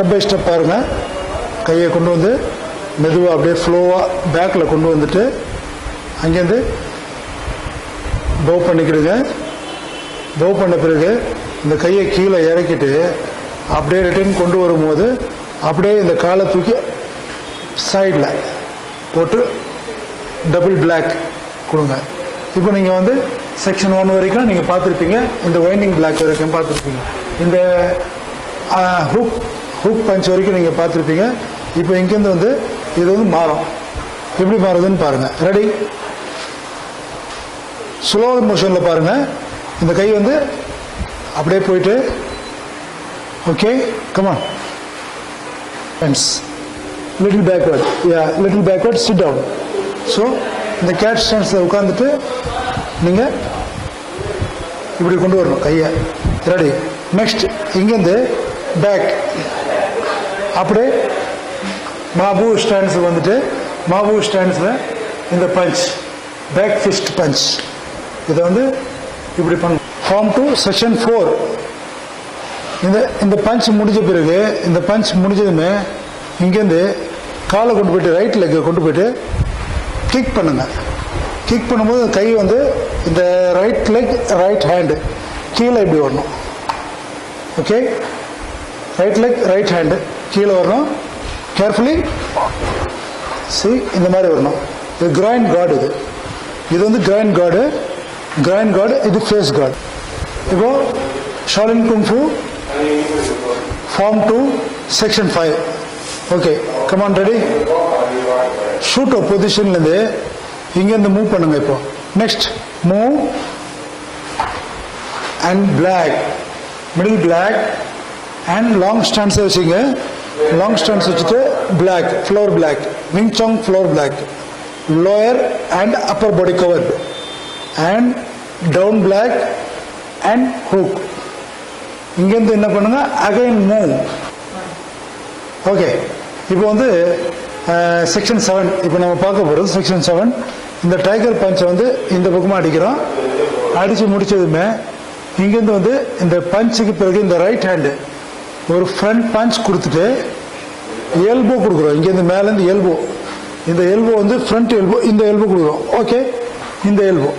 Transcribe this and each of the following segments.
Step by step பாருங்கள் கையை கொண்டு வந்து மெதுவாக அப்படியே ஃப்ளோவாக பேக்கில் கொண்டு வந்துட்டு அங்கேருந்து போ பண்ணிக்கிடுங்க. போ பண்ண பிறகு இந்த கையை கீழே இறக்கிட்டு அப்படியே ரிட்டர்ன் கொண்டு வரும்போது அப்படியே இந்த காலை தூக்கி சைடில் போட்டு டபுள் பிளாக் கொடுங்க. இப்போ நீங்கள் வந்து செக்ஷன் ஒன் வரைக்கும் நீங்கள் பார்த்துருப்பீங்க. இந்த வைண்டிங் பிளாக் வரைக்கும் பார்த்துருப்பீங்க. இந்த ஹுக் ஹூக் பஞ்ச் வரைக்கும் நீங்கள் பார்த்துருப்பீங்க. இப்போ இங்கேருந்து வந்து இது வந்து மாறும். எப்படி மாறுதுன்னு பாருங்கள் ரெடி ஸ்லோ மோஷனில் பாருங்கள் இந்த கை வந்து அப்படியே போயிட்டு. Okay come on friends little backward yeah little backward sit down so இந்த கேட் ஸ்டாண்ட்ஸில் உட்காந்துட்டு நீங்கள் இப்படி கொண்டு வரணும் கையை. ரெடி நெக்ஸ்ட் இங்கேருந்து பேக் அப்படியே மாபு ஸ்டாண்ட்ஸ் வந்துட்டு மாபு ஸ்டாண்ட்ஸில் இந்த பஞ்ச் பேக் ஃபிஸ்ட் பஞ்ச் இதை வந்து இப்படி பண்ணணும் ஃபார்ம் டு செஷன் ஃபோர் இந்த இந்த பஞ்ச் முடிஞ்ச பிறகு இந்த பஞ்ச் முடிஞ்சதுமே இங்கேருந்து காலை கொண்டு போயிட்டு ரைட் லெக்கை கொண்டு போயிட்டு கிக் பண்ணுங்க. கிக் பண்ணும்போது கை வந்து இந்த ரைட் லெக் ரைட் ஹேண்டு கீழே இப்படி வரணும். Okay right leg right hand கீழே வரணும். கேர்ஃபுல்லி சி இந்த மாதிரி வரணும். இது கிராயின் கார்டு இது. இது வந்து கிராயின் கார்டு கிராயின் கார்டு இது ஃபேஸ் கார்டு இப்போ Shaolin kung fu form two section five okay come on ready shoot பொசிஷன்லேருந்து இங்கேருந்து மூவ் பண்ணுங்க இப்போ. Next move and block middle block and long ஸ்டான்ஸை வச்சுங்க லாங் ஸ்டாண்ட்ஸ் வச்சுட்டு block floor block wing chun floor block lower and upper body cover and down block and hook இங்கேருந்து என்ன பண்ணுங்க? Again move okay இப்போ வந்து section seven இப்போ நம்ம பார்க்க போகிறது செக்ஷன் செவன் இந்த டைகர் பஞ்சை வந்து இந்த பக்கமாக அடிக்கிறோம். அடித்து முடிச்சதுமே இங்கேருந்து வந்து இந்த பஞ்சுக்கு பிறகு இந்த ரைட் ஹேண்டு ஒரு ஃப்ரண்ட் பஞ்ச் கொடுத்துட்டு எல்போ கொடுக்குறோம். இங்கேருந்து மேலேருந்து எல்போ இந்த எல்போ வந்து ஃப்ரண்ட் எல்போ இந்த எல்போ கொடுக்குறோம். ஓகே இந்த எல்போ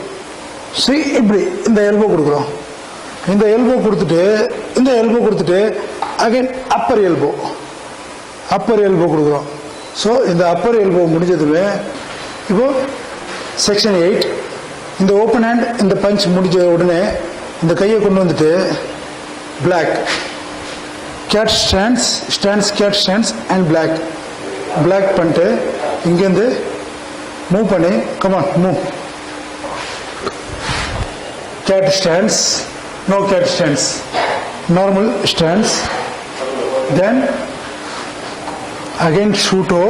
சி இப்படி இந்த எல்போ கொடுக்குறோம். இந்த எல்போ கொடுத்துட்டு இந்த எல்போ கொடுத்துட்டு again upper elbow upper elbow கொடுக்குறோம். ஸோ இந்த அப்பர் எல்போ முடிஞ்சதுமே இப்போ செக்ஷன் எயிட் இந்த ஓப்பன் ஹேண்ட் இந்த பஞ்ச் முடிஞ்ச உடனே இந்த கையை கொண்டு வந்துட்டு block cat stance stance cat stance and block block பண்ணிட்டு இங்கேருந்து மூவ் பண்ணி. Come on move cat stance no cat stance normal stance then again ஷூட்டோ